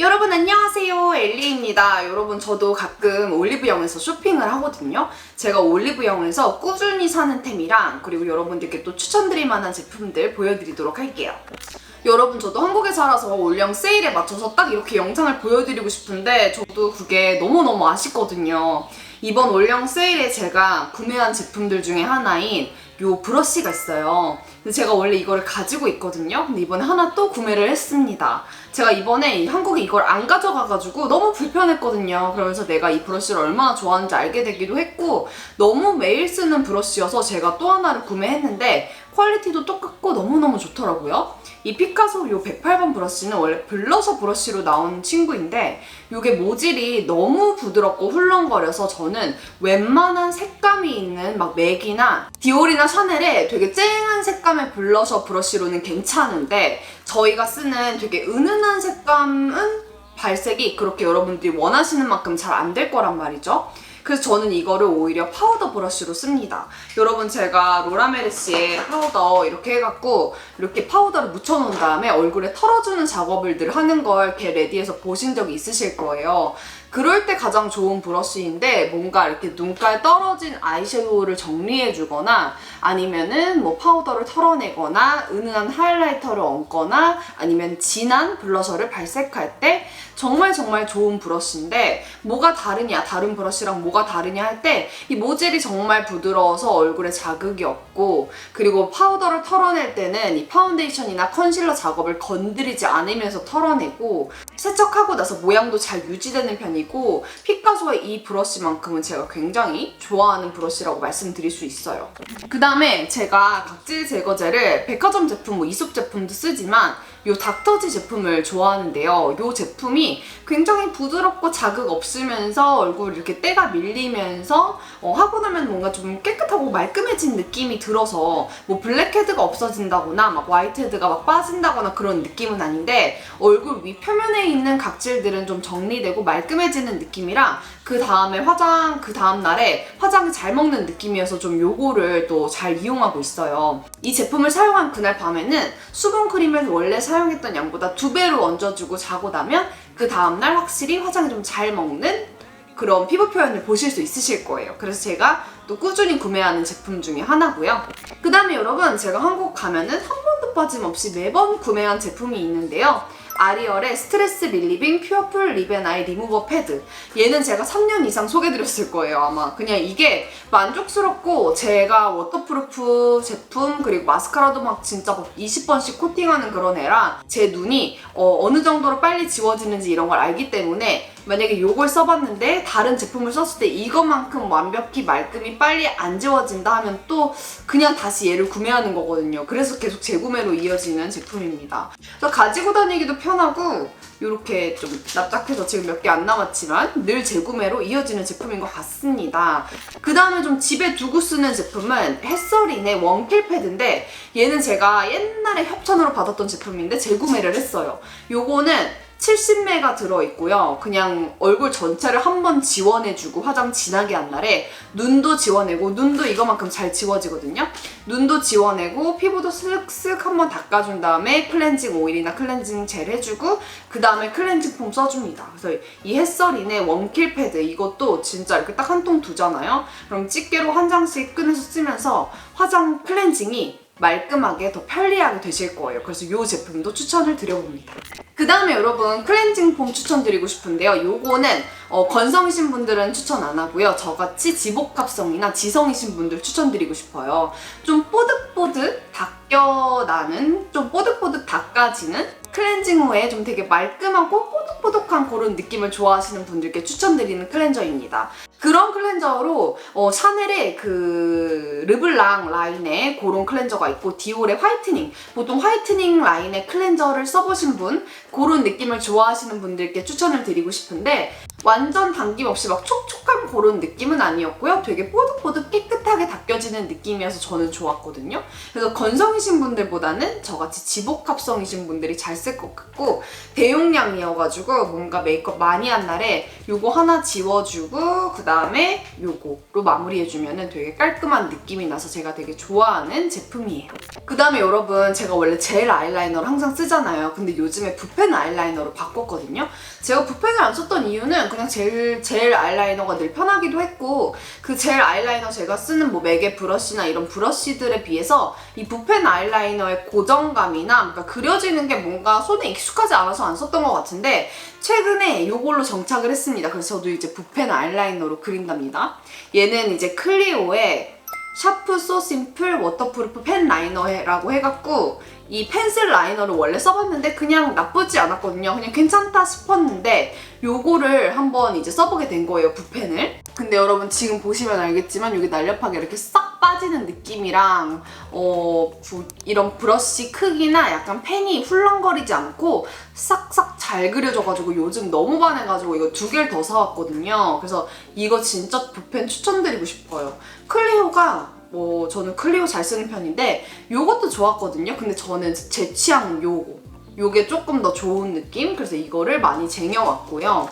여러분 안녕하세요 엘리입니다 여러분 저도 가끔 올리브영에서 쇼핑을 하거든요 제가 올리브영에서 꾸준히 사는 템이랑 그리고 여러분들께 또 추천드릴 만한 제품들 보여드리도록 할게요 여러분 저도 한국에 살아서 올영 세일에 맞춰서 딱 이렇게 영상을 보여드리고 싶은데 저도 그게 너무너무 아쉽거든요 이번 올영 세일에 제가 구매한 제품들 중에 하나인 요 브러쉬가 있어요. 근데 제가 원래 이거를 가지고 있거든요. 근데 이번에 하나 또 구매를 했습니다. 제가 이번에 한국에 이걸 안 가져가가지고 너무 불편했거든요. 그러면서 내가 이 브러쉬를 얼마나 좋아하는지 알게 되기도 했고 너무 매일 쓰는 브러쉬여서 제가 또 하나를 구매했는데 퀄리티도 똑같고 너무너무 좋더라고요. 이 피카소 요 108번 브러쉬는 원래 블러셔 브러쉬로 나온 친구인데 이게 모질이 너무 부드럽고 훌렁거려서 저는 웬만한 색감이 있는 막 맥이나 디올이나 샤넬의 되게 쨍한 색감의 블러셔 브러쉬로는 괜찮은데 저희가 쓰는 되게 은은한 색감은 발색이 그렇게 여러분들이 원하시는 만큼 잘 안 될 거란 말이죠. 그래서 저는 이거를 오히려 파우더 브러쉬로 씁니다. 여러분 제가 로라메르시의 파우더 이렇게 해갖고 이렇게 파우더를 묻혀놓은 다음에 얼굴에 털어주는 작업을 늘 하는 걸 이렇게 레디에서 보신 적이 있으실 거예요. 그럴 때 가장 좋은 브러쉬인데 뭔가 이렇게 눈가에 떨어진 아이섀도우를 정리해주거나 아니면은 뭐 파우더를 털어내거나 은은한 하이라이터를 얹거나 아니면 진한 블러셔를 발색할 때 정말 정말 좋은 브러쉬인데 뭐가 다르냐 다른 브러쉬랑 뭐가 다르냐 할 때 이 모젤이 정말 부드러워서 얼굴에 자극이 없고 그리고 파우더를 털어낼 때는 이 파운데이션이나 컨실러 작업을 건드리지 않으면서 털어내고 세척하고 나서 모양도 잘 유지되는 편이고 피카소의 이 브러쉬만큼은 제가 굉장히 좋아하는 브러쉬라고 말씀드릴 수 있어요. 그 다음에 제가 각질 제거제를 백화점 제품, 뭐 이솝 제품도 쓰지만 요 닥터지 제품을 좋아하는데요. 요 제품이 굉장히 부드럽고 자극 없으면서 얼굴 이렇게 때가 밀리면서 어, 하고 나면 뭔가 좀 깨끗하고 말끔해진 느낌이 들어서 뭐 블랙헤드가 없어진다거나 막 화이트헤드가 막 빠진다거나 그런 느낌은 아닌데 얼굴 위 표면에 있는 각질들은 좀 정리되고 말끔해지는 느낌이라 그 다음에 화장 그 다음 날에 화장이 잘 먹는 느낌이어서 좀 요거를 또 잘 이용하고 있어요. 이 제품을 사용한 그날 밤에는 수분 크림을 원래 사용했던 양보다 두 배로 얹어주고 자고 나면 그 다음 날 확실히 화장이 좀 잘 먹는 그런 피부 표현을 보실 수 있으실 거예요. 그래서 제가 또 꾸준히 구매하는 제품 중에 하나고요. 그 다음에 여러분 제가 한국 가면은 한 번도 빠짐없이 매번 구매한 제품이 있는데요. 아리얼의 스트레스 릴리빙 퓨어풀 립앤아이 리무버 패드. 얘는 제가 3년 이상 소개드렸을 거예요 아마. 그냥 이게 만족스럽고 제가 워터프루프 제품 그리고 마스카라도 막 진짜 막 20번씩 코팅하는 그런 애라 제 눈이 어, 어느 정도로 빨리 지워지는지 이런 걸 알기 때문에 만약에 이걸 써봤는데 다른 제품을 썼을 때 이것만큼 완벽히 말끔히 빨리 안 지워진다 하면 또 그냥 다시 얘를 구매하는 거거든요. 그래서 계속 재구매로 이어지는 제품입니다. 그래서 가지고 다니기도 편하고 이렇게 좀 납작해서 지금 몇 개 안 남았지만 늘 재구매로 이어지는 제품인 것 같습니다. 그 다음에 좀 집에 두고 쓰는 제품은 햇서린의 원킬 패드인데 얘는 제가 옛날에 협찬으로 받았던 제품인데 재구매를 했어요. 요거는 70매가 들어있고요. 그냥 얼굴 전체를 한 번 지원해주고 화장 진하게 한 날에 눈도 지워내고 눈도 이거만큼 잘 지워지거든요. 눈도 지워내고 피부도 쓱쓱 한번 닦아준 다음에 클렌징 오일이나 클렌징 젤 해주고 그 다음에 클렌징 폼 써줍니다. 그래서 이 햇서린의 원킬 패드 이것도 진짜 이렇게 딱 한 통 두잖아요. 그럼 집게로 한 장씩 꺼내서 쓰면서 화장 클렌징이 말끔하게 더 편리하게 되실 거예요. 그래서 이 제품도 추천을 드려봅니다. 그 다음에 여러분 클렌징 폼 추천드리고 싶은데요. 요거는 어, 건성이신 분들은 추천 안 하고요. 저같이 지복합성이나 지성이신 분들 추천드리고 싶어요. 좀 뽀득뽀득 닦여나는 좀 뽀득뽀득 닦아지는 클렌징 후에 좀 되게 말끔하고 뽀득뽀득한 그런 느낌을 좋아하시는 분들께 추천드리는 클렌저입니다. 그런 클렌저로 어, 샤넬의 그 르블랑 라인의 그런 클렌저가 있고 디올의 화이트닝. 보통 화이트닝 라인의 클렌저를 써보신 분 그런 느낌을 좋아하시는 분들께 추천을 드리고 싶은데 완전 당김 없이 막 촉촉한 그런 느낌은 아니었고요. 되게 뽀득뽀득 깨끗하게 닦여지는 느낌이어서 저는 좋았거든요. 그래서 건성이신 분들보다는 저같이 지복합성이신 분들이 잘 쓸 것 같고 대용량이어가지고 뭔가 메이크업 많이 한 날에 요거 하나 지워주고 그 다음에 요거로 마무리해주면 되게 깔끔한 느낌이 나서 제가 되게 좋아하는 제품이에요. 그 다음에 여러분 제가 원래 젤 아이라이너를 항상 쓰잖아요. 근데 요즘에 붓펜 아이라이너로 바꿨거든요. 제가 붓펜을 안 썼던 이유는 그냥 젤, 젤 아이라이너가 늘 편하기도 했고 그 젤 아이라이너 제가 쓰는 뭐 맥의 브러쉬나 이런 브러쉬들에 비해서 이 붓펜 아이라이너의 고정감이나 뭔가 그려지는 게 뭔가 손에 익숙하지 않아서 안 썼던 것 같은데 최근에 이걸로 정착을 했습니다. 그래서 저도 이제 붓펜 아이라이너로 그린답니다. 얘는 이제 클리오의 샤프 소 심플 워터프루프 펜 라이너라고 해갖고 이 펜슬 라이너를 원래 써봤는데 그냥 나쁘지 않았거든요. 그냥 괜찮다 싶었는데 요거를 한번 이제 써보게 된 거예요, 붓펜을. 근데 여러분 지금 보시면 알겠지만 여기 날렵하게 이렇게 싹 빠지는 느낌이랑 어 부- 이런 브러쉬 크기나 약간 펜이 훌렁거리지 않고 싹싹 잘 그려져가지고 요즘 너무 반해가지고 이거 두 개를 더 사왔거든요. 그래서 이거 진짜 붓펜 추천드리고 싶어요. 클리오가 뭐 저는 클리오 잘 쓰는 편인데 요것도 좋았거든요. 근데 저는 제 취향은 요거. 요게 조금 더 좋은 느낌? 그래서 이거를 많이 쟁여왔고요.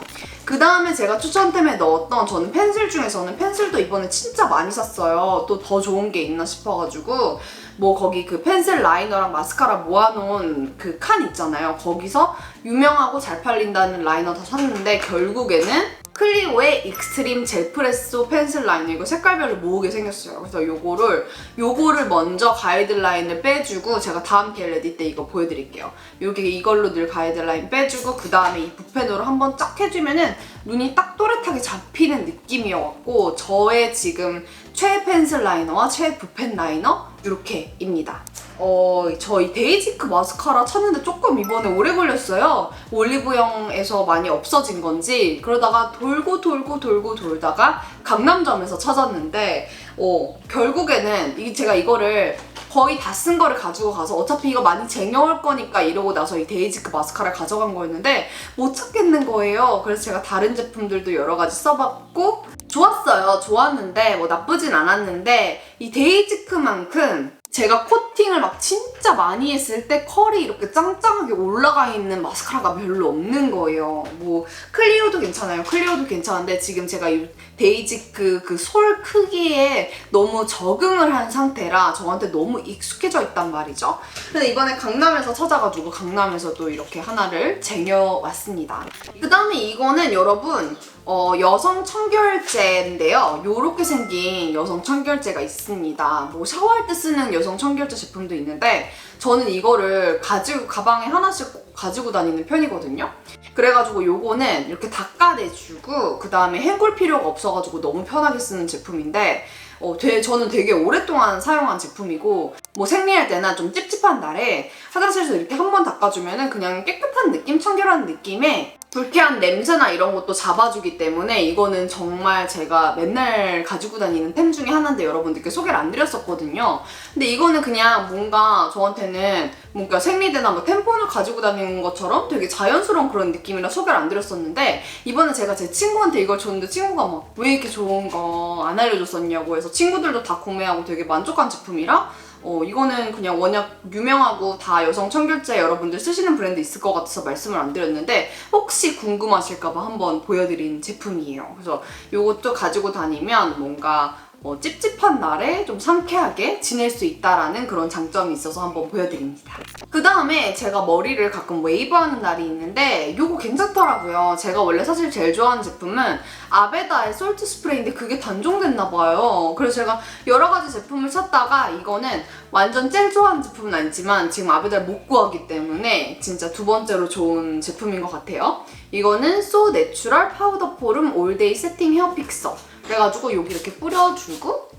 그 다음에 제가 추천템에 넣었던 저는 펜슬 중에서는 펜슬도 이번에 진짜 많이 샀어요. 또 더 좋은 게 있나 싶어가지고 뭐 거기 그 펜슬 라이너랑 마스카라 모아놓은 그 칸 있잖아요. 거기서 유명하고 잘 팔린다는 라이너 다 샀는데 결국에는 클리오의 익스트림 젤 프레소 펜슬 라이너 이거 색깔별로 모으게 생겼어요. 그래서 요거를 요거를 먼저 가이드라인을 빼주고 제가 다음 겟레디 때 이거 보여드릴게요. 요게 이걸로 늘 가이드라인 빼주고 그 다음에 이 붓펜으로 한번 쫙 해주면은 눈이 딱 또렷하게 잡히는 느낌이어갖고 저의 지금 최애 펜슬 라이너와 최애 붓펜 라이너 이렇게입니다. 어, 저희 데이지크 마스카라 찾는데 조금 이번에 오래 걸렸어요. 올리브영에서 많이 없어진 건지 그러다가 돌고 돌고 돌고 돌다가 강남점에서 찾았는데 어, 결국에는 이 제가 이거를 거의 다 쓴 거를 가지고 가서 어차피 이거 많이 쟁여올 거니까 이러고 나서 이 데이지크 마스카라를 가져간 거였는데 못 찾겠는 거예요. 그래서 제가 다른 제품들도 여러 가지 써봤고 좋았어요. 좋았는데 뭐 나쁘진 않았는데 이 데이지크만큼 제가 코팅을 막 진짜 많이 했을 때 컬이 이렇게 짱짱하게 올라가 있는 마스카라가 별로 없는 거예요. 뭐 클리오도 괜찮아요. 클리오도 괜찮은데 지금 제가 이 데이지크 그 솔 크기에 너무 적응을 한 상태라 저한테 너무 익숙해져 있단 말이죠. 그래서 이번에 강남에서 찾아가지고 강남에서도 이렇게 하나를 쟁여왔습니다. 그 다음에 이거는 여러분 어, 여성 청결제인데요. 요렇게 생긴 여성 청결제가 있습니다. 뭐 샤워할 때 쓰는 여성 청결제 제품도 있는데 저는 이거를 가지고 가방에 하나씩 꼭 가지고 다니는 편이거든요. 그래가지고 요거는 이렇게 닦아내주고 그 다음에 헹굴 필요가 없어가지고 너무 편하게 쓰는 제품인데 어, 되, 저는 되게 오랫동안 사용한 제품이고 뭐 생리할 때나 좀 찝찝한 날에 화장실에서 이렇게 한 번 닦아주면은 그냥 깨끗한 느낌, 청결한 느낌에 불쾌한 냄새나 이런 것도 잡아주기 때문에 이거는 정말 제가 맨날 가지고 다니는 템 중에 하나인데 여러분들께 소개를 안 드렸었거든요. 근데 이거는 그냥 뭔가 저한테는 뭔가 생리대나 뭐 템폰을 가지고 다니는 것처럼 되게 자연스러운 그런 느낌이라 소개를 안 드렸었는데 이번에 제가 제 친구한테 이걸 줬는데 친구가 막 왜 이렇게 좋은 거 안 알려줬었냐고 해서 친구들도 다 구매하고 되게 만족한 제품이라 어, 이거는 그냥 워낙 유명하고 다 여성 청결제 여러분들 쓰시는 브랜드 있을 것 같아서 말씀을 안 드렸는데 혹시 궁금하실까봐 한번 보여드린 제품이에요. 그래서 이것도 가지고 다니면 뭔가 어, 찝찝한 날에 좀 상쾌하게 지낼 수 있다라는 그런 장점이 있어서 한번 보여드립니다. 그 다음에 제가 머리를 가끔 웨이브하는 날이 있는데 이거 괜찮더라고요. 제가 원래 사실 제일 좋아하는 제품은 아베다의 솔트 스프레이인데 그게 단종됐나 봐요. 그래서 제가 여러 가지 제품을 찾다가 이거는 완전 제일 좋아하는 제품은 아니지만 지금 아베다를 못 구하기 때문에 진짜 두 번째로 좋은 제품인 것 같아요. 이거는 So Natural 파우더 포름 올데이 세팅 헤어 픽서. 그래가지고 여기 이렇게 뿌려주고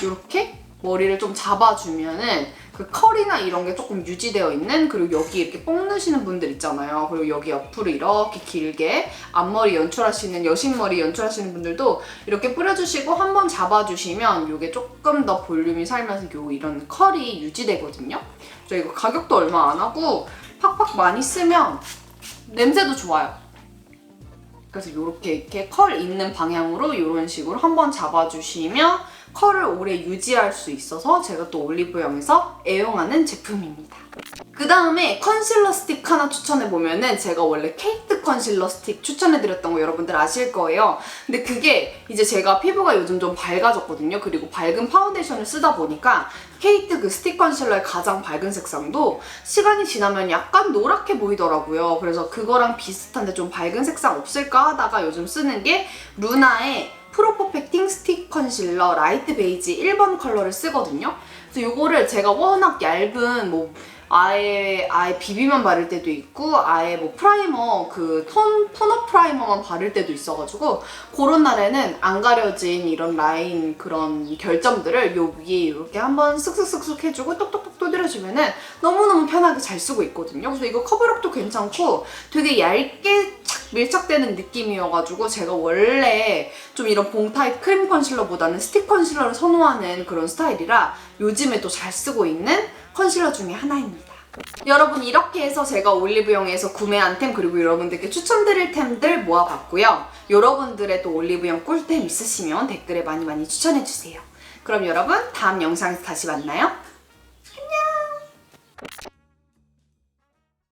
이렇게 머리를 좀 잡아주면은 그 컬이나 이런 게 조금 유지되어 있는 그리고 여기 이렇게 뽕 넣으시는 분들 있잖아요. 그리고 여기 옆으로 이렇게 길게 앞머리 연출하시는 여신머리 연출하시는 분들도 이렇게 뿌려주시고 한번 잡아주시면 이게 조금 더 볼륨이 살면서 요 이런 컬이 유지되거든요. 저 이거 가격도 얼마 안 하고 팍팍 많이 쓰면 냄새도 좋아요. 그래서 이렇게 이렇게 컬 있는 방향으로 이런 식으로 한번 잡아주시면 컬을 오래 유지할 수 있어서 제가 또 올리브영에서 애용하는 제품입니다. 그 다음에 컨실러 스틱 하나 추천해보면은 제가 원래 케이트 컨실러 스틱 추천해드렸던 거 여러분들 아실 거예요. 근데 그게 이제 제가 피부가 요즘 좀 밝아졌거든요. 그리고 밝은 파운데이션을 쓰다 보니까 케이트 그 스틱 컨실러의 가장 밝은 색상도 시간이 지나면 약간 노랗게 보이더라고요. 그래서 그거랑 비슷한데 좀 밝은 색상 없을까 하다가 요즘 쓰는 게 루나의 프로 퍼펙팅 스틱 컨실러 라이트 베이지 1번 컬러를 쓰거든요. 그래서 이거를 제가 워낙 얇은 뭐 아예 아예 비비만 바를 때도 있고 아예 뭐 프라이머 그톤 톤업 프라이머만 바를 때도 있어가지고 그런 날에는 안 가려진 이런 라인 그런 결점들을 요 위에 이렇게 한번 쓱쓱쓱쓱 해주고 똑똑똑 두드려주면은 너무너무 편하게 잘 쓰고 있거든요. 그래서 이거 커버력도 괜찮고 되게 얇게 착 밀착되는 느낌이어가지고 제가 원래 좀 이런 봉 타입 크림 컨실러보다는 스틱 컨실러를 선호하는 그런 스타일이라 요즘에 또 잘 쓰고 있는 컨실러 중에 하나입니다. 여러분 이렇게 해서 제가 올리브영에서 구매한 템 그리고 여러분들께 추천드릴 템들 모아봤고요. 여러분들의 또 올리브영 꿀템 있으시면 댓글에 많이 많이 추천해주세요. 그럼 여러분 다음 영상에서 다시 만나요.